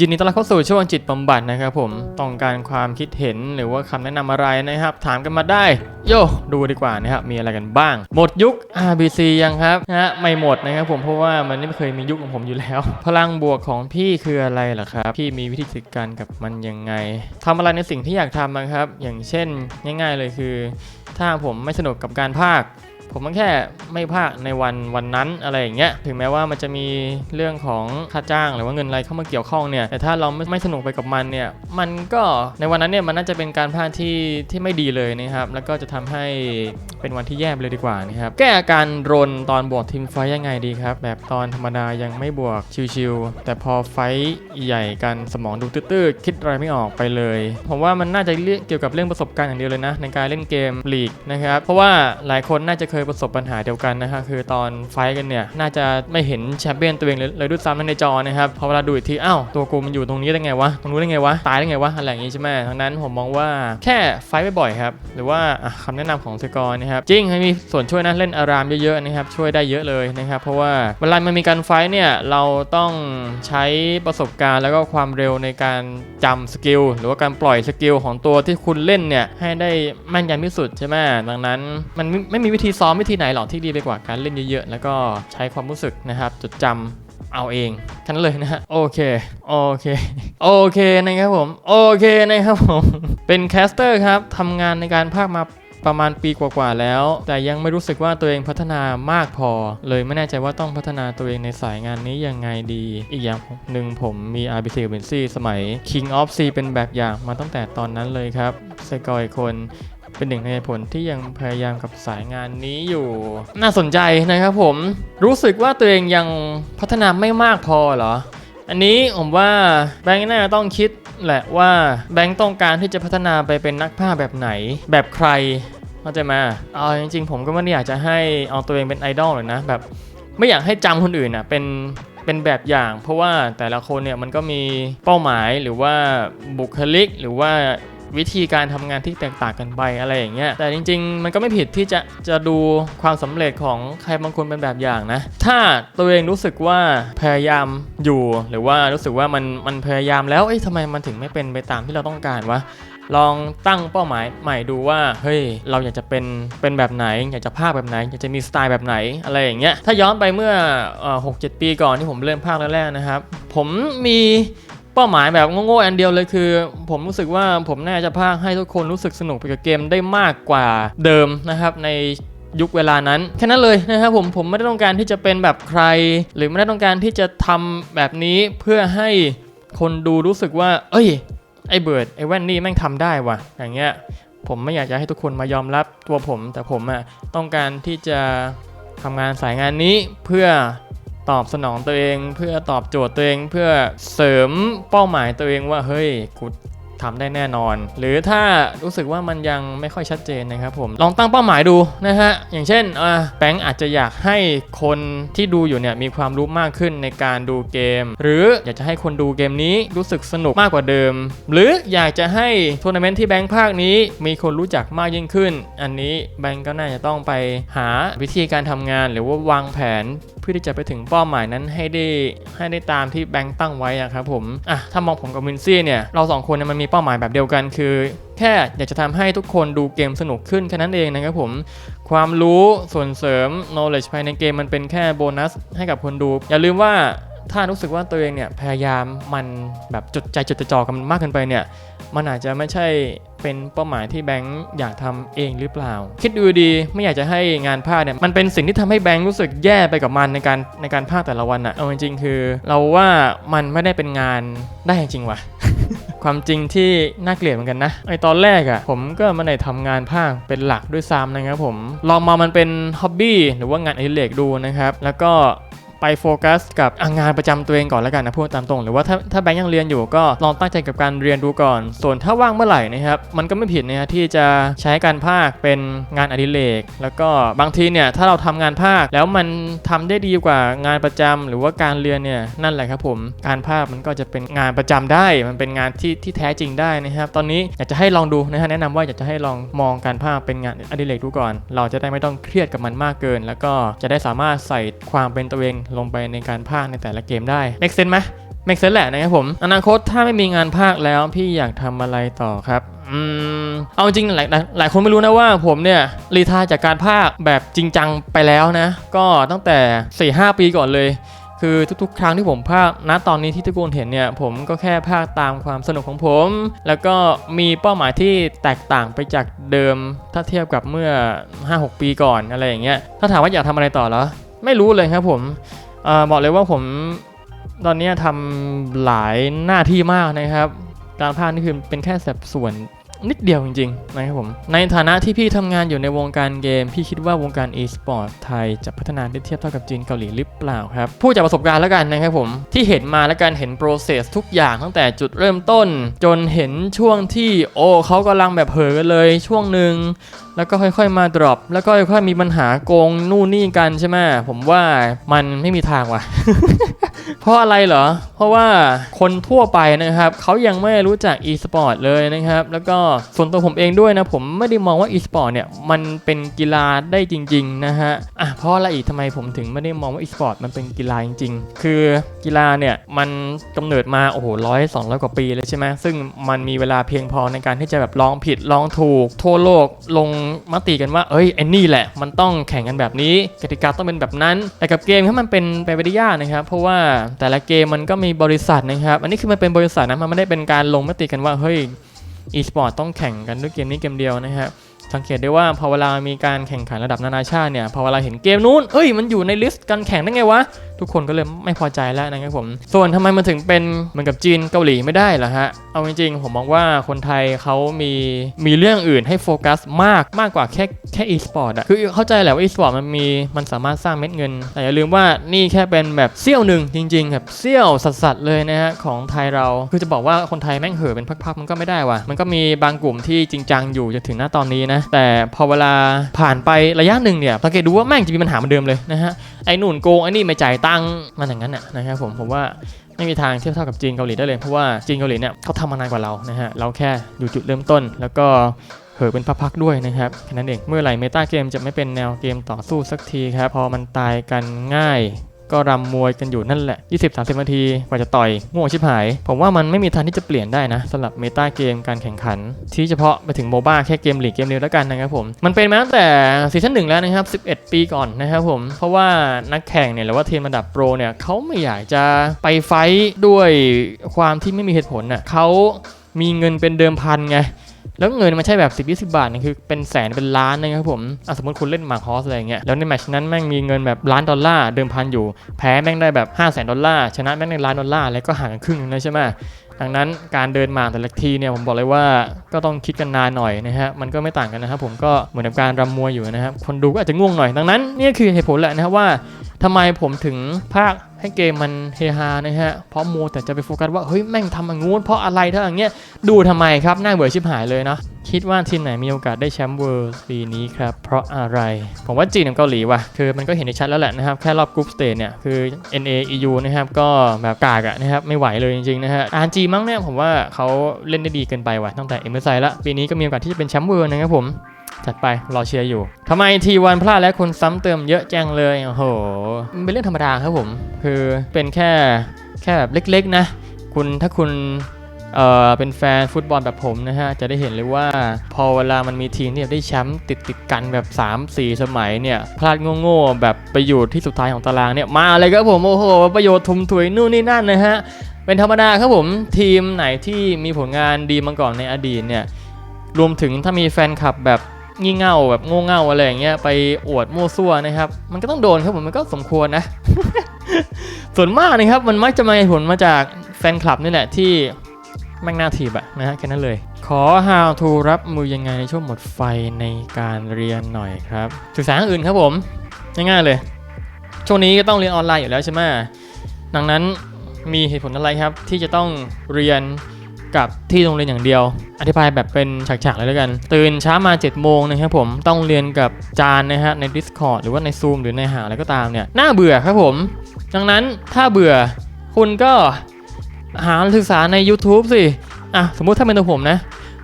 ยินดีต้อนรับเข้าสู่ช่วงจิตบำบัดนะครับผมต้องการความคิดเห็นหรือว่าคำแนะนำอะไรนะครับ ถามกันมาได้ โยดูดีกว่านะครับมีอะไรกันบ้าง หมดยุค RBC ยังครับนะฮะไม่หมดนะครับผมเพราะว่ามันไม่เคยมียุคของผมอยู่แล้ว พลังบวกของพี่คืออะไรเหรอครับ พี่มีวิธีจัดการกับมันยังไงทำอะไรในสิ่งที่อยากทำนะครับ อย่างเช่นง่าย ๆเลยคือ ถ้าผมไม่สนุกกับการพาก ผมก็แค่ไม่พากย์ในวันวันนั้นอะไรอย่างเงี้ยถึงแม้ว่ามันจะมีเรื่องของค่าจ้างหรือว่าเงินอะไรเข้ามาเกี่ยวข้องเนี่ยแต่ถ้าเราไม่ไม่สนุกไปกับมันเนี่ยมันก็ในวันนั้นเนี่ยมันน่าจะเป็นการพลากย์ที่ที่ไม่ดีเลยนะครับแล้วก็จะทำให้เป็นวันที่แย่เลยดีกว่านะครับแก้อาการรนตอนบวกทีมไฟยังไงดีครับแบบตอนธรรมดายังไม่บวกชิวๆแต่พอไฟใหญ่กันสมองดูตื้อๆคิดอะไรไม่ออกไปเลยผมว่ามันน่าจะเรียกเกี่ยวกับเรื่องประสบการณ์อย่างเดียวเลยนะในการเล่นเกมลีกนะครับเพราะว่าหลายคนน่าจะเคยประสบปัญหาเดียวกันนะฮะคือตอนไฟท์กันเนี่ยน่าจะไม่เห็นแชมเปี้ยนตัวเองเลยด้วยซ้ำในจอนะครับพอเวลาดูอีกทีอ้าวตัวกูมันอยู่ตรงนี้ได้ไงวะตรงนู้นได้ไงวะตายได้ไงวะอะไรอย่างงี้ใช่ไหมทั้งนั้นผมมองว่าแค่ไฟท์บ่อยๆครับหรือว่าอะคำแนะนำของสกอร์นะครับจริงให้มีส่วนช่วยนะเล่นอารามเยอะๆนะครับช่วยได้เยอะเลยนะครับเพราะว่าเวลามันมีการไฟท์เนี่ยเราต้องใช้ประสบการณ์แล้วก็ความเร็วในการจำสกิลหรือว่าการปล่อยสกิลของตัวที่คุณเล่นเนี่ยให้ได้แม่นยำที่สุดใช่ไหมดังนั้นมันไม่ไม่มีวิธีซ้อมวิธีไหนหรอกที่ดีไปกว่าการเล่นเยอะๆ แล้วก็ใช้ความรู้สึกนะครับ จดจำเอาเองแค่นั้นเลยนะฮะโอเค โอเค โอเคนะครับผม โอเคนะครับผม เป็นแคสเตอร์ครับทำงานในการภาคมาประมาณปีกว่าๆแล้ว แต่ยังไม่รู้สึกว่าตัวเองพัฒนามากพอ เลยไม่แน่ใจว่าต้องพัฒนาตัวเองในสายงานนี้ยังไงดี อีกอย่างหนึ่งผมมี RBC กับ c สมัย King of C เป็นแบบอย่างมาตั้งแต่ตอนนั้นเลยครับสกอยคน เป็นหนึ่งในผลที่ยังพยายามกับสายงานนี้อยู่ น่าสนใจนะครับผม รู้สึกว่าตัวเองยังพัฒนาไม่มากพอเหรอ อันนี้ผมว่าแบงค์น่าจะต้องคิดแหละว่าแบงค์ต้องการที่จะพัฒนาไปเป็นนักภาพแบบไหน แบบใครเข้าใจไหมเอาจริงๆ ผมก็ไม่ได้อยากจะให้เอาตัวเองเป็นไอดอลเลยนะแบบไม่อยากให้จำคนอื่นอะเป็นเป็นแบบอย่าง เพราะว่าแต่ละคนเนี่ยมันก็มีเป้าหมายหรือว่าบุคลิกหรือว่า วิธีการทำงานที่แตกต่างกันไปอะไรอย่างเงี้ยแต่จริง ๆ มันก็ไม่ผิดที่จะจะดูความสำเร็จของใครบางคนเป็นแบบอย่างนะ ถ้าตัวเองรู้สึกว่าพยายามอยู่ หรือว่ารู้สึกว่ามันมันพยายามแล้วเอ้ยทำไมมันถึงไม่เป็นไปตามที่เราต้องการวะลองตั้งเป้าหมายใหม่ดูว่าเฮ้ยเราอยากจะเป็นเป็นแบบไหน อยากจะภาคแบบไหน อยากจะมีสไตล์แบบไหนอะไรอย่างเงี้ยถ้าย้อนไปเมื่อหกเจ็ดปีก่อนที่ผมเริ่มภาคแรกๆนะครับ ผมมี เป้าหมายแบบโง่ๆอันเดียวเลยคือ ผมรู้สึกว่าผมน่าจะภาคให้ทุกคนรู้สึกสนุกไปกับเกมได้มากกว่าเดิมนะครับในยุคเวลานั้นแค่นั้นเลยนะครับผมผมไม่ได้ต้องการที่จะเป็นแบบใคร หรือไม่ได้ต้องการที่จะทำแบบนี้เพื่อให้คนดูรู้สึกว่า เอ้ย ไอ้เบิร์ดไอ้แว่นนี่แม่งทำได้ว่ะ อย่างเงี้ยผมไม่อยากจะให้ทุกคนมายอมรับตัวผม แต่ผมอะต้องการที่จะทำงานสายงานนี้เพื่อ ตอบสนองตัวเองเพื่อตอบโจทย์ตัวเองเพื่อเสริมเป้าหมายตัวเองว่าเฮ้ยกูทำได้แน่นอน หรือถ้ารู้สึกว่ามันยังไม่ค่อยชัดเจนนะครับผมลองตั้งเป้าหมายดูนะฮะอย่างเช่นแบงค์อาจจะอยากให้คนที่ดูอยู่เนี่ยมีความรู้มากขึ้นในการดูเกม หรืออยากจะให้คนดูเกมนี้รู้สึกสนุกมากกว่าเดิม หรืออยากจะให้ทัวร์นาเมนต์ที่แบงค์ภาคนี้มีคนรู้จักมากยิ่งขึ้น อันนี้แบงค์ก็น่าจะต้องไปหาวิธีการทำงาน หรือว่าวางแผน พื่อที่จะไปถึงเป้าหมายนั้นให้ได้ให้ได้ตามที่แบงค์ตั้งไว้อะครับผมอะถ้ามองผมกับวินซี่เนี่ยเราสองคนเนี่ยมันมีเป้าหมายแบบเดียวกันคือ แค่อยากจะทำให้ทุกคนดูเกมสนุกขึ้นแค่นั้นเองนะครับผมความรู้ส่วนเสริม knowledge ภายในเกมมันเป็นแค่โบนัสให้กับคนดู อย่าลืมว่าถ้ารู้สึกว่าตัวเองเนี่ยพยายามมันแบบจดใจจดจ่อกับมันมากเกินไปเนี่ย มันอาจจะไม่ใช่เป็นเป้าหมายที่แบงค์อยากทำเองหรือเปล่า คิดดูดีไม่อยากจะให้งานภาคเนี่ยมันเป็นสิ่งที่ทำให้แบงค์รู้สึกแย่ไปกับมันในการในการภาคแต่ละวันอะเอาจริงๆคือ เราว่ามันไม่ได้เป็นงานได้จริงว่ะความจริงที่น่าเกลียดเหมือนกันนะไอตอนแรกอะ่ะผมก็ไม่ได้ทำงานภาคเป็นหลักด้วยซ้ำนะครับผม ลองมามันเป็นฮ็อบบี้หรือว่างานอดิเรกดูนะครับ แล้วก็ ไปโฟกัสกับงานประจำตัวเองก่อนแล้วกันนะพูดตามตรง หรือว่าถ้าถ้าแบงค์ยังเรียนอยู่ก็ลองตั้งใจกับการเรียนดูก่อน ส่วนถ้าว่างเมื่อไหร่นะครับมันก็ไม่ผิดนะฮะที่จะใช้การภาคเป็นงานอดิเรกแล้วก็บางทีเนี่ยถ้าเราทำงานภาคแล้วมันทำได้ดีกว่างานประจำหรือว่าการเรียนเนี่ยนั่นแหละครับผมการภาคมันก็จะเป็นงานประจำได้ มันเป็นงานที่ที่แท้จริงได้นะครับตอนนี้อยากจะให้ลองดูนะฮะแนะนำว่าอยากจะให้ลองมองการภาคเป็นงานอดิเรกดูก่อน เราจะได้ไม่ต้องเครียดกับมันมากเกิน แล้วก็จะได้สามารถใส่ความเป็นตัวเองลงไปในการภาคในแต่ละเกมได้ make sense ไหมแม็กเซนแหละนะครับผม อนาคตถ้าไม่มีงานภาคแล้วพี่อยากทำอะไรต่อครับอืมเอาจริงหลายหลายคนไม่รู้นะว่าผมเนี่ยรีทายจากการภาคแบบจริงจังไปแล้วนะ ก็ตั้งแต่ 4-5 ปีก่อนเลยคือทุกๆ ครั้งที่ผมภาคณตอนนี้ที่ทุกคนเห็นเนี่ย ผมก็แค่ภาคตามความสนุกของผม แล้วก็มีเป้าหมายที่แตกต่างไปจากเดิม ถ้าเทียบกับเมื่อ 5-6 ปีก่อนอะไรอย่างเงี้ย ถ้าถามว่าอยากทำอะไรต่อเหรอ ไม่รู้เลยครับผม บอกเลยว่าผมตอนนี้ทำหลายหน้าที่มากนะครับ การพากนี่คือเป็นแค่สัดส่วน นิดเดียวจริงๆนะครับผม ในฐานะที่พี่ทำงานอยู่ในวงการเกม พี่คิดว่าวงการ e-sport ไทยจะพัฒนาได้เทียบเท่ากับจีนเกาหลีหรือเปล่าครับ พูดจากประสบการณ์แล้วกันนะครับผม ที่เห็นมาแล้วกันเห็น process ทุกอย่างตั้งแต่จุดเริ่มต้น จนเห็นช่วงที่โอ้เขากำลังแบบเผลอกันเลยช่วงหนึ่งแล้วก็ค่อยๆมา drop แล้วก็ค่อยๆมีปัญหาโกงนู่นนี่กันใช่ไหมผมว่ามันไม่มีทางว่ะ เพราะอะไรเหรอ เพราะว่าคนทั่วไปนะครับเขายังไม่รู้จัก e-sport เลยนะครับ แล้วก็ส่วนตัวผมเองด้วยนะผมไม่ได้มองว่า e-sport เนี่ยมันเป็นกีฬาได้จริง ๆ นะฮะอะเพราะอะไรอีกทำไมผมถึงไม่ได้มองว่า e-sport มันเป็นกีฬาจริง ๆ คือกีฬาเนี่ยมันกำเนิดมาโอ้โหร้อยสองร้อยกว่าปีเลยใช่ไหมซึ่งมันมีเวลาเพียงพอในการที่จะแบบลองผิดลองถูก ทั่วโลกลงมติกันว่าเอ้ยไอ้นี่แหละ มันต้องแข่งกันแบบนี้กติกาต้องเป็นแบบนั้นแต่กับเกมถ้ามันเป็นไปไม่ได้ยากนะครับ เพราะว่าแต่ละเกมมันก็มีบริษัทนะครับ อันนี้คือมันเป็นบริษัทนะ มันไม่ได้เป็นการลงมติกันว่าเฮ้ยอีสปอร์ต้องแข่งกันด้วยเกมนี้เกมเดียวนะครับสังเกตได้ว่าพอเวลามีการแข่งขันระดับนานาชาติเนี่ยพอเวลาเห็นเกมนู้นเอ้ยมันอยู่ในลิสต์การแข่งได้ไงวะทุกคนก็เลยไม่พอใจแล้วนะครับผม ส่วนทำไมมันถึงเป็นเหมือนกับจีนเกาหลีไม่ได้ล่ะฮะ เอาจริงๆ ผมมองว่าคนไทยเขามีมีเรื่องอื่นให้โฟกัสมากมากกว่าแค่แค่ e-sport อะคือเข้าใจแหละว่า e-sport มันมีมันสามารถสร้างเม็ดเงิน แต่อย่าลืมว่านี่แค่เป็นแบบเสี้ยวหนึ่งจริงๆแบบเสี้ยวสัสๆเลยนะฮะของไทยเราคือจะบอกว่าคนไทยแม่งเห่อเป็นพักๆมันก็ไม่ได้ว่ะมันก็มีบางกลุ่มที่จริงจังอยู่จนถึงหน้าตอนนี้นะแต่พอเวลาผ่านไประยะหนึ่งเนี่ยสังเกตดูว่าแม่งจะมีปัญหาเหมือนเดิมเลยนะฮะ ไอ้หนุนโกงไอ้นี่ไม่จ่ายตังค์มันอย่างนั้นน่ะนะครับผมผมว่าไม่มีทางเทียบเท่ากับจีนเกาหลีได้เลยเพราะว่าจีนเกาหลีเนี่ยเขาทำมานานกว่าเรานะฮะเราแค่อยู่จุดเริ่มต้น แล้วก็เผลอเป็นพักๆด้วยนะครับแค่นั้นเองเมื่อไหร่เมตาเกมจะไม่เป็นแนวเกมต่อสู้สักทีครับพอมันตายกันง่าย ก็รำมวยกันอยู่นั่นแหละ 20-30 นาทีกว่าจะต่อยง่วงชิบหาย ผมว่ามันไม่มีทางที่จะเปลี่ยนได้นะสำหรับเมตาเกมการแข่งขัน ที่เฉพาะไปถึงโมบ้าแค่เกมหลีกเกมเดียวแล้วกันนะครับผม มันเป็นมาตั้งแต่ซีซั่นหนึ่งแล้วนะครับ 11 ปีก่อนนะครับผม เพราะว่านักแข่งเนี่ยหรือว่าทีมระดับโปรเนี่ยเขาไม่อยากจะไปไฟท์ด้วยความที่ไม่มีเหตุผลน่ะเขามีเงินเป็นเดิมพันไง แล้วเงินมันใช่แบบ10 20บาทนี่คือเป็นแสนเป็นล้านนะครับผมอะสมมติคุณเล่นมาร์คอสอะไรเงี้ยแล้วในแมตช์นั้นแม่งมีเงินแบบล้านดอลลาร์เดิมพันอยู่ แพ้แม่งได้แบบ5 0 0แสนดอลลาร์ชนะแม่งได้ล้านดอลลาร์แล้วก็ห่างกันครึ่งนึงเลยใช่ไหมดังนั้นการเดินมาแต่ละทีเนี่ยผมบอกเลยว่าก็ต้องคิดกันนานหน่อยนะฮะมันก็ไม่ต่างกันนะครับผมก็เหมือนกับการรำมวยอยู่นะครับคนดูก็อาจจะง่วงหน่อยดังนั้นนี่คือเหตุผลแหละนะครับว่า ทำไมผมถึงภาคให้เกมมันเฮฮานะฮะ เพราะมัวแต่จะไปโฟกัสว่า เฮ้ย แม่งทำอย่างงู้นเพราะอะไรถ้าอย่างเงี้ย ดูทำไมครับ น่าเบื่อชิบหายเลยเนาะ คิดว่าทีมไหนมีโอกาสได้แชมป์เวิลด์ปีนี้ครับ เพราะอะไร ผมว่าจีนกับเกาหลีว่ะ คือมันก็เห็นได้ชัดแล้วแหละนะครับ แค่รอบกรุ๊ปสเตจเนี่ย คือ NA EU นะครับ ก็แบบกากอะนะครับ ไม่ไหวเลยจริงๆนะฮะ RNG มั้งเนี่ยผมว่าเขาเล่นได้ดีเกินไปว่ะตั้งแต่ MSI ละปีนี้ก็มีโอกาสที่จะเป็นแชมป์เวิลด์นะครับผม จัดไป รอเชียร์อยู่ ทำไมทีวันพลาดและคนซ้ำเติมเยอะจังเลย โอ้โห มันเป็นเรื่องธรรมดาครับผม คือเป็นแค่แค่แบบเล็กๆนะ คุณถ้าคุณเอ่อเป็นแฟนฟุตบอลแบบผมนะฮะ จะได้เห็นเลยว่า พอเวลามันมีทีมที่แบบได้แชมป์ติดติดๆกันแบบ 3-4 สมัยเนี่ย พลาดโง่ๆแบบไปอยู่ที่สุดท้ายของตารางเนี่ย มาเลยครับผมโอ้โห ประโยชน์ทุมถุยนู่นนี่นั่นนะฮะ เป็นธรรมดาครับผมทีมไหนที่มีผลงานดีมาก่อนในอดีตเนี่ยรวมถึงถ้ามีแฟนคลับแบบ งี่เง่าแบบโง่เง่าอะไรอย่างเงี้ยไปอวดมั่วซั่วนะครับ มันก็ต้องโดนครับผมมันก็สมควรนะ ส่วนมากนะครับมันมักจะมาผลมาจากแฟนคลับนี่แหละที่แม่งหน้าถีบอะนะฮะแค่นั้นเลย ขอ how to รับมือยังไงในช่วงหมดไฟในการเรียนหน่อยครับศึกษาอย่างอื่นครับผมง่ายๆเลย ช่วงนี้ก็ต้องเรียนออนไลน์อยู่แล้วใช่ไหมดังนั้นมีเหตุผลอะไรครับที่จะต้องเรียน กับที่โรงเรียนอย่างเดียว อธิบายแบบเป็นฉากๆเลยแล้วกัน ตื่นเช้ามา7จ็ดโมงนะครับผมต้องเรียนกับจานนะฮะใน Discord หรือว่าใน Zoom หรือในหาอะไรก็ตามเนี่ยน่าเบื่อครับผม ดังนั้นถ้าเบื่อคุณก็หาศึกษาใน YouTube สิอะสมมุติถ้าเป็นตัวผมนะ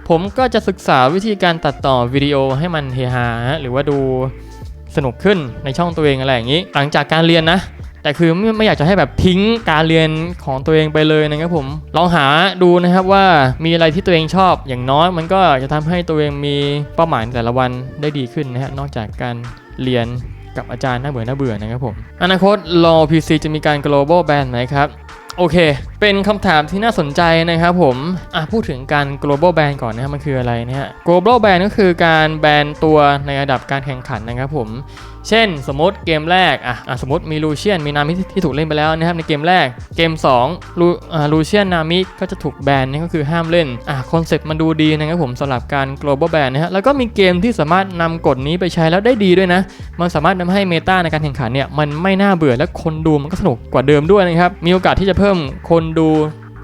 ผมก็จะศึกษาวิธีการตัดต่อวิดีโอให้มันเฮฮาฮะหรือว่าดูสนุกขึ้นในช่องตัวเองอะไรอย่างนี้ หลังจากการเรียนนะ แต่คือไม่ไม่อยากจะให้แบบทิ้งการเรียนของตัวเองไปเลยนะครับผมลองหาดูนะครับว่ามีอะไรที่ตัวเองชอบอย่างน้อย มันก็จะทำให้ตัวเองมีเป้าหมายแต่ละวันได้ดีขึ้นนะฮะนอกจากการเรียนกับอาจารย์น่าเบื่อน่าเบื่อนะครับผมอนาคตรอ PC จะมีการ global ban ไหมครับโอเค เป็นคำถามที่น่าสนใจนะครับผม อะพูดถึงการ global ban ก่อนนะครับมันคืออะไรนะฮะ global ban ก็คือการแบนตัวในระดับการแข่งขันนะครับผม เช่น สมมติเกมแรกอะอะสมมติมีลูเชียนมีนามิที่ถูกเล่นไปแล้วนะครับในเกมแรกเกม2ลูอ่าลูเชียนนามิก็จะถูกแบนนี่ก็คือห้ามเล่นอะคอนเซ็ปต์มันดูดีนะครับผมสำหรับการ global ban นะฮะแล้วก็มีเกมที่สามารถนำกฎนี้ไปใช้แล้วได้ดีด้วยนะ มันสามารถทำให้เมตาในการแข่งขันเนี่ยมันไม่น่าเบื่อและคนดูมันก็สนุกกว่าเดิมด้วยนะครับมีโอกาสที่จะเพิ่มคนดู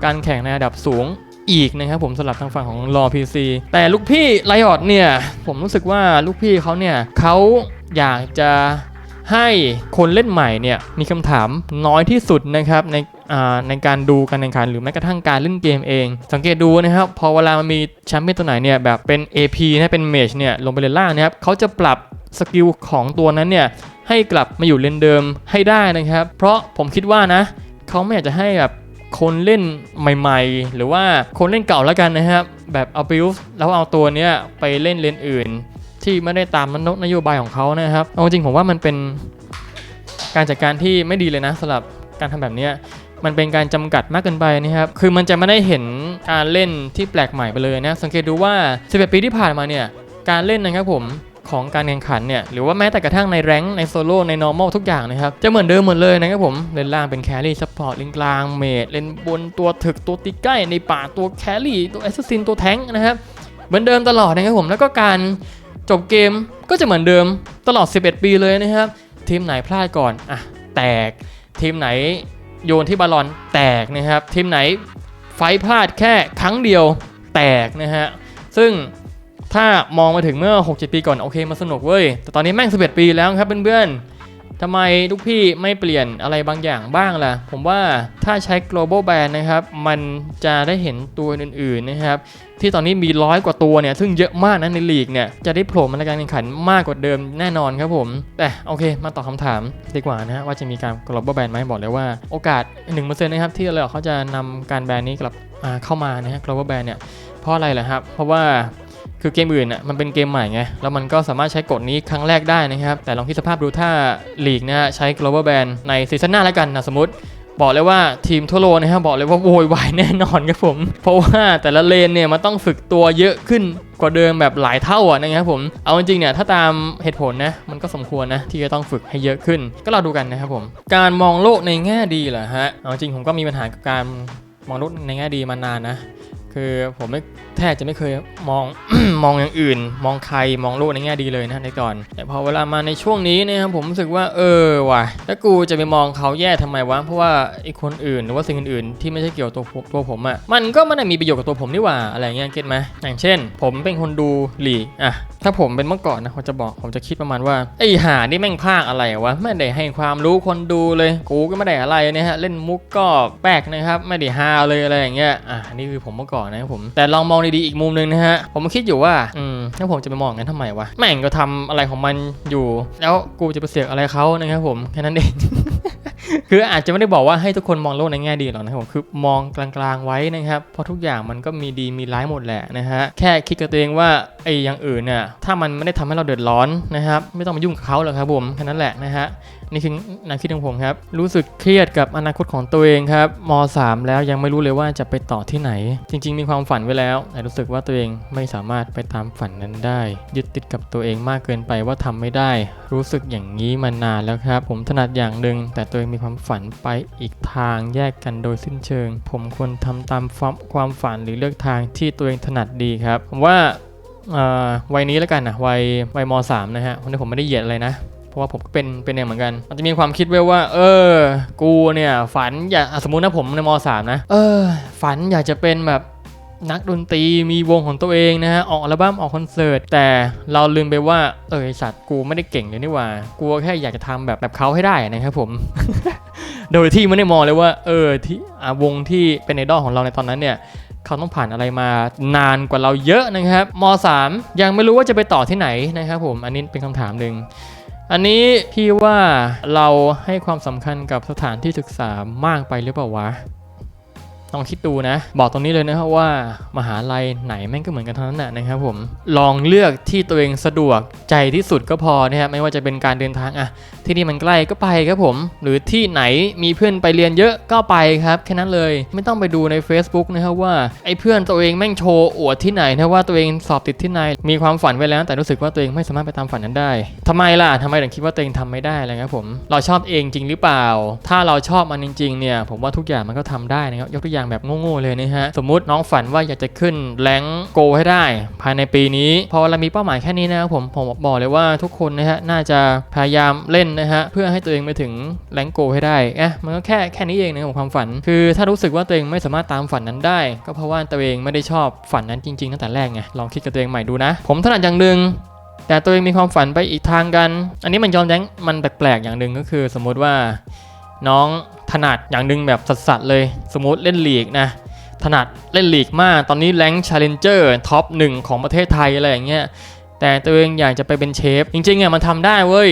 การแข่งในระดับสูงอีกนะครับผมสำหรับทางฝั่งของรอ PC แต่ลูกพี่ไลออดเนี่ยผมรู้สึกว่าลูกพี่เขาเนี่ยเขา อยากจะให้คนเล่นใหม่เนี่ยมีคำถามน้อยที่สุดนะครับในในการดูการแข่งขันหรือแม้กระทั่งการเล่นเกมเอง สังเกตดูนะครับพอเวลามันมีแชมเปี้ยนตัวไหนเนี่ยแบบเป็น AP นะเป็นเมจเนี่ยลงไปเลนล่างนะครับเขาจะปรับสกิลของตัวนั้นเนี่ยให้กลับมาอยู่เลนเดิมให้ได้นะครับ เพราะผมคิดว่านะเขาไม่อยากจะให้แบบคนเล่นใหม่ ๆ หรือว่าคนเล่นเก่าแล้วกันนะครับแบบเอาบิลแล้วเอาตัวเนี้ยไปเล่นเลนอื่น ที่ไม่ได้ตามนโยบายของเขานะครับ เอาจริงผมว่ามันเป็นการจัดการที่ไม่ดีเลยนะสำหรับการทำแบบนี้มันเป็นการจำกัดมากเกินไปนะครับ คือมันจะไม่ได้เห็นการเล่นที่แปลกใหม่ไปเลยนะ สังเกตดูว่า 11 ปีที่ผ่านมาเนี่ย การเล่นนะครับผมของการแข่งขันเนี่ย หรือว่าแม้แต่กระทั่งในแรงค์ในโซโล่ใน normal ทุกอย่างนะครับ จะเหมือนเดิมหมดเลยนะครับผม เลนล่างเป็นแครี่ซัพพอร์ตเลนกลางเมดเลนบนตัวถึกตัวตีใกล้ในป่าตัวแครี่ตัวแอสซัสซินตัวแทงนะครับ เหมือนเดิมตลอดนะครับผม แล้วก็การ จบเกมก็จะเหมือนเดิมตลอด 11 ปีเลยนะครับ ทีมไหนพลาดก่อนอะแตก ทีมไหนโยนที่บอลลอนแตกนะครับ ทีมไหนไฟพลาดแค่ครั้งเดียวแตกนะฮะ ซึ่งถ้ามองมาถึงเมื่อ 6-7 ปีก่อน โอเคมาสนุกเว้ย แต่ตอนนี้แม่ง 11 ปีแล้วครับเพื่อนๆทำไมลูกพี่ไม่เปลี่ยนอะไรบางอย่างบ้างล่ะ ผมว่าถ้าใช้ global ban นะครับ มันจะได้เห็นตัวอื่นๆนะครับ ที่ตอนนี้มีร้อยกว่าตัวเนี่ยซึ่งเยอะมากนะในลีกเนี่ยจะได้โผล่มาในการแข่งขันมากกว่าเดิมแน่นอนครับผม แต่โอเค มาตอบคำถามดีกว่านะฮะว่าจะมีการ global ban ไหมบอกเลยว่า โอกาส 1%นะครับที่เราเขาจะนำการแบนนี้กลับเข้ามานะฮะ global ban เนี่ยเพราะอะไรล่ะครับ เพราะว่าคือเกมอื่นอะมันเป็นเกมใหม่ไง แล้วมันก็สามารถใช้กฎนี้ครั้งแรกได้นะครับ แต่ลองคิดสภาพดูถ้าลีกนะฮะใช้ global ban ในซีซั่นหน้าแล้วกันนะสมมติ บอกเลยว่าทีมทั่วโลกนะครับบอกเลยว่าโวยวายแน่นอนครับผม เพราะว่าแต่ละเลนเนี่ยมันต้องฝึกตัวเยอะขึ้นกว่าเดิมแบบหลายเท่าอะนะครับผมเอาจริงๆเนี่ยถ้าตามเหตุผลนะมันก็สมควรนะที่จะต้องฝึกให้เยอะขึ้น ก็เราดูกันนะครับผม การมองโลกในแง่ดีเหรอฮะเอาจริงผมก็มีปัญหากับการมองโลกในแง่ดีมานานนะ คือผมไม่แทบจะไม่เคยมอง มองอย่างอื่น มองใครมองโลกในแง่ดีเลยนะในก่อน แต่พอเวลามาในช่วงนี้เนะครับผมรู้สึกว่าเออว่ะแล้วกูจะไปมองเขาแย่ทำไมวะเพราะว่าไอ้คนอื่นหรือว่าสิ่งอื่นๆที่ไม่ใช่เกี่ยวกับตัวผมตัวผมอะ่ะมันก็ไม่ได้มีประโยชน์กับตัวผมนี่หว่าอะไรเงี้ยเก็ตไหมอย่างเช่น ผมเป็นคนดูหลีกอะถ้าผมเป็นเมื่อก่อนนะผมจะบอกผมจะคิดประมาณว่าไอ้ห่านี่แม่งพากอะไรวะไม่ได้ให้ความรู้คนดูเลยกูก็ไม่ได้อะไรนี่ยฮะเล่นมุกก็แปลกนะครับไม่ได้ฮาเลยอะไรอย่างเงี้ยอะนี่คือผมเมื่อก่อนนะครับผมแต่ลองมองดีๆอีกมุมหนึงนะฮะผมคิดอยู่ว่าอืมถ้าผมจะไปมองงั้นทำไมวะแม่งก็ทำอะไรของมันอยู่ แล้วกูจะไปเสือกอะไรเขานะครับผมแค่นั้นเองคืออาจจะไม่ได้บอกว่าให้ทุกคนมองโลกในแง่ดีหรอกนะครับผมคือมองกลางๆไว้นะครับเพราะทุกอย่างมันก็มีดีมีร้ายหมดแหละนะฮะแค่คิดกับตัวเองว่าไอ้อย่างอื่นเนี่ยถ้ามันไม่ได้ทำให้เราเดือดร้อนนะครับ ไม่ต้องมายุ่งกับเขาหรอกครับผมแค่นั้นแหละนะฮะ นี่คือแนวคิดของผมครับ รู้สึกเครียดกับอนาคตของตัวเองครับม .3 แล้วยังไม่รู้เลยว่าจะไปต่อที่ไหน จริง ๆ มีความฝันไว้แล้วแต่รู้สึกว่าตัวเองไม่สามารถไปตามฝันนั้นได้ ยึดติดกับตัวเองมากเกินไปว่าทำไม่ได้ รู้สึกอย่างนี้มานานแล้วครับ ผมถนัดอย่างหนึ่งแต่ตัวเองมีความฝันไปอีกทางแยกกันโดยสิ้นเชิง ผมควรทำตามความความฝันหรือเลือกทางที่ตัวเองถนัดดีครับ ผมว่าอ่อวัยนี้แล้วกันนะวัยวัยม .3 นะฮะวันนี้ผมไม่ได้เหยียดอะไรนะ ราะว่าผมก็เป็นเป็นเองเหมือนกัน มันจะมีความคิดไว้ว่า เออ กูเนี่ย ฝันอยากสมมุตินะผมในม .3 นะ เออ ฝันอยากจะเป็นแบบนักดนตรีมีวงของตัวเองนะฮะ ออกอัลบั้มออกคอนเสิร์ต แต่เราลืมไปว่า เออสัตว์กูไม่ได้เก่งเลยนี่หว่า กูแค่อยากจะทำแบบแบบเขาให้ได้นะครับผม โดยที่ไม่ได้มองเลยว่า เออที่วงที่เป็นไอดอลของเราในตอนนั้นเนี่ยเขาต้องผ่านอะไรมานานกว่าเราเยอะนะครับม .3 ยังไม่รู้ว่าจะไปต่อที่ไหนนะครับผม อันนี้เป็นคำถามหนึ่ง อันนี้พี่ว่าเราให้ความสำคัญกับสถานที่ศึกษามากไปหรือเปล่าวะ ลองคิดดูนะ บอกตรงนี้เลยนะครับว่ามหาลัยไหนแม่งก็เหมือนกันทั้งนั้นนะนะครับผมลองเลือกที่ตัวเองสะดวกใจที่สุดก็พอนะครับไม่ว่าจะเป็นการเดินทางอะที่นี่มันใกล้ก็ไปครับผม หรือที่ไหนมีเพื่อนไปเรียนเยอะก็ไปครับแค่นั้นเลยไม่ต้องไปดูใน Facebook นะครับว่าไอ้เพื่อนตัวเองแม่งโชว์อวดที่ไหนนะว่าตัวเองสอบติดที่ไหน มีความฝันไว้แล้ว แต่รู้สึกว่าตัวเองไม่สามารถไปตามฝันนั้นได้ทำไมล่ะทำไมถึงคิดว่าตัวเองทำไม่ได้อะไรครับผม เราชอบเองจริงหรือเปล่า ถ้าเราชอบมันจริงๆเนี่ยผมว่าทุกอย่างมันก็ทำได้นะครับยกตัวอย่างแบบโง่ๆเลยนะฮะ สมมุติน้องฝันว่าอยากจะขึ้นแรงโกให้ได้ ภายในปีนี้ พอเรามีเป้าหมายแค่นี้นะครับผมผมบอกเลยว่าทุกคนนะฮะน่าจะพยายามเล่นนะฮะเพื่อให้ตัวเองไปถึงแรงโกให้ได้อะมันก็แค่แค่นี้เองนะครับความฝัน คือถ้ารู้สึกว่าตัวเองไม่สามารถตามฝันนั้นได้ ก็เพราะว่าตัวเองไม่ได้ชอบฝันนั้นจริงๆตั้งแต่แรกไงลองคิดกับตัวเองใหม่ดูนะ ผมถนัดอย่างหนึ่งแต่ตัวเองมีความฝันไปอีกทางกัน อันนี้มันย้อนแย้งมันแปลกๆอย่างหนึ่งก็คือ สมมติว่าน้อง ถนัดอย่างหนึ่งแบบสัสๆเลย สมมติเล่นลีกนะ ถนัดเล่นลีกมาก ตอนนี้แรงชาเลนเจอร์ท็อปหนึ่งของประเทศไทยอะไรอย่างเงี้ย แต่ตัวเองอยากจะไปเป็นเชฟ จริงๆอะมันทำได้เว้ย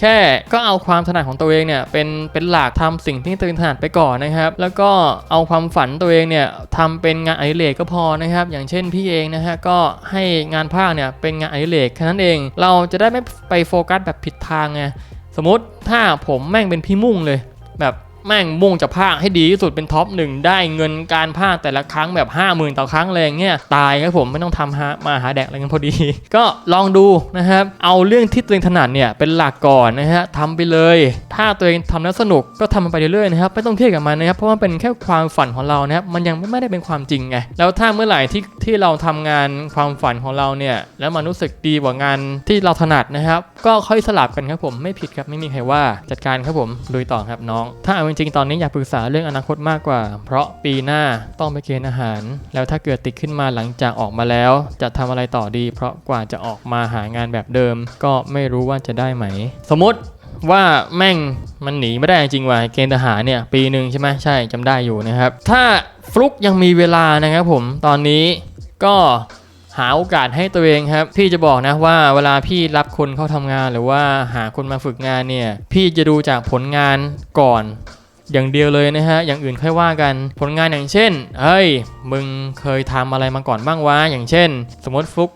แค่ก็เอาความถนัดของตัวเองเนี่ยเป็นเป็นหลักทำสิ่งที่ตัวเองถนัดไปก่อนนะครับ แล้วก็เอาความฝันตัวเองเนี่ยทำเป็นงานอดิเรกก็พอนะครับ อย่างเช่นพี่เองนะฮะก็ให้งานภาคเนี่ยเป็นงานอดิเรกแค่นั้นเอง เราจะได้ไม่ไปโฟกัสแบบผิดทางไง สมมติถ้าผมแม่งเป็นพี่มุ่งเลยแบบ แม่งมุ่งจะภาคให้ดีที่สุดเป็นท็อปหนึ่งได้เงินการภาคแต่ละครั้งแบบ 5 0,000 ต่อครั้งเลยอย่างเงี้ยตายครับผมไม่ต้องทำหามาหาแดกอะไรกันพอดี ก็ลองดูนะครับ เอาเรื่องที่ตัวเองถนัดเนี่ยเป็นหลักก่อนนะฮะทำไปเลย ถ้าตัวเองทำแล้วสนุกก็ทำมันไปเรื่อยๆนะครับไม่ต้องเครียดกับมันนะครับเพราะว่าเป็นแค่ความฝันของเรานะครับมันยังไม่ได้เป็นความจริงไงแล้วถ้าเมื่อไหร่ที่ที่เราทำงานความฝันของเราเนี่ยแล้วมันรู้สึกดีกว่างานที่เราถนัดนะครับ ก็ค่อยสลับกันครับผมไม่ผิดครับไม่มีใครว่าจัดการครับผมลุยต่อครับน้อง ถ้าจริงๆ ตอนนี้อยากปรึกษาเรื่องอนาคตมากกว่า เพราะปีหน้าต้องไปเกณฑ์อาหาร แล้วถ้าเกิดติดขึ้นมาหลังจากออกมาแล้ว จะทำอะไรต่อดี เพราะกว่าจะออกมาหางานแบบเดิม ก็ไม่รู้ว่าจะได้ไหม สมมติว่าแม่งมันหนีไม่ได้จริงว่ะเกณฑ์ทหารเนี่ยปีหนึ่งใช่ไหมใช่จำได้อยู่นะครับ ถ้าฟลุกยังมีเวลานะครับผมตอนนี้ก็หาโอกาสให้ตัวเองครับ พี่จะบอกนะว่าเวลาพี่รับคนเข้าทำงานหรือว่าหาคนมาฝึกงานเนี่ย พี่จะดูจากผลงานก่อน อย่างเดียวเลยนะฮะ อย่างอื่นค่อยว่ากัน ผลงานอย่างเช่น เฮ้ย มึงเคยทำอะไรมาก่อนบ้างวะ อย่างเช่น สมมติฟลุก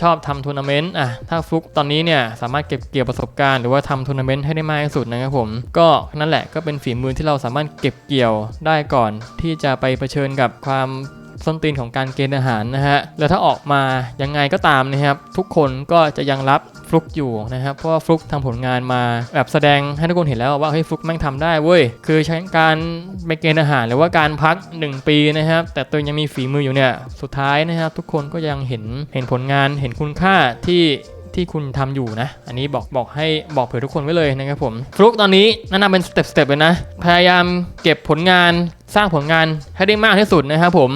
ชอบทำทัวร์นาเมนต์อะถ้าฟลุกตอนนี้เนี่ยสามารถเก็บเกี่ยวประสบการณ์หรือว่าทำทัวร์นาเมนต์ให้ได้มากที่สุดนะครับผม ก็นั่นแหละก็เป็นฝีมือที่เราสามารถเก็บเกี่ยวได้ก่อนที่จะไปเผชิญกับความ ส้นตีนของการเกณฑ์อาหารนะฮะ แล้วถ้าออกมายังไงก็ตามนะครับ ทุกคนก็จะยังรับฟลุกอยู่นะครับ เพราะว่าฟลุกทำผลงานมาแบบแสดงให้ทุกคนเห็นแล้วว่าเฮ้ยฟลุกแม่งทำได้เว้ย คือใช้การไปเกณฑ์อาหารหรือว่าการพัก 1 ปีนะครับ แต่ตัวยังมีฝีมืออยู่เนี่ย สุดท้ายนะครับ ทุกคนก็ยังเห็นเห็นผลงานเห็นคุณค่าที่ที่คุณทำอยู่นะ อันนี้บอกบอกให้บอกเผื่อทุกคนไว้เลยนะครับผม ฟลุกตอนนี้แนะนำเป็นสเต็ปสเต็ปเลยนะ พยายามเก็บผลงาน สร้างผลงานให้ได้มากที่สุดนะครับผม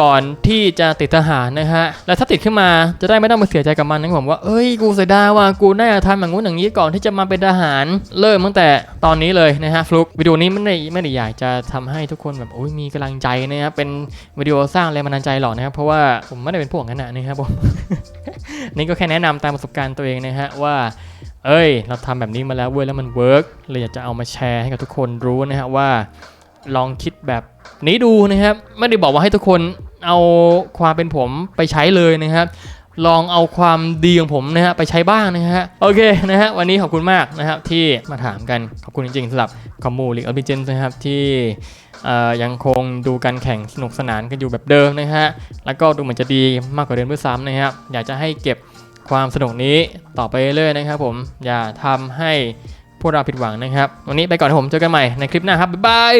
ก่อนที่จะติดทหารนะฮะ แล้วถ้าติดขึ้นมาจะได้ไม่ต้องมาเสียใจกับมันนะผมว่า เอ้ย กูเสียดายว่ากูน่าจะทำอย่างงู้นอย่างนี้ก่อนที่จะมาเป็นทหาร เริ่มตั้งแต่ตอนนี้เลยนะฮะฟลุกวิดีโอนี้ไม่ได้ไม่ได้อยากจะทำให้ทุกคนแบบโอ้ยมีกำลังใจนะครับเป็นวิดีโอสร้างแรงบันดาลใจหรอกนะครับเพราะว่าผมไม่ได้เป็นพวกนั้นนะนะครับผมนี่ก็แค่แนะนำตามประสบการณ์ตัวเองนะฮะว่าเอ้ย เราทำแบบนี้มาแล้วเว้ยแล้วมันเวิร์กเลยอยากจะเอามาแชร์ให้กับทุกคนรู้นะฮะว่า ลองคิดแบบนี้ดูนะครับ ไม่ได้บอกว่าให้ทุกคนเอาความเป็นผมไปใช้เลยนะครับ ลองเอาความดีของผมนะฮะไปใช้บ้างนะฮะโอเคนะฮะวันนี้ขอบคุณมากนะครับที่มาถามกันขอบคุณจริงๆสำหรับคอมมูลิกออริจินนะครับที่ยังคงดูการแข่งสนุกสนานกันอยู่แบบเดิมนะฮะแล้วก็ดูเหมือนจะดีมากกว่าเดิมด้วยซ้ำนะครับอยากจะให้เก็บความสนุกนี้ต่อไปเรื่อยๆนะครับผมอย่าทำให้พวกเราผิดหวังนะครับ วันนี้ไปก่อนผมเจอกันใหม่ในคลิปหน้าครับบ๊ายบาย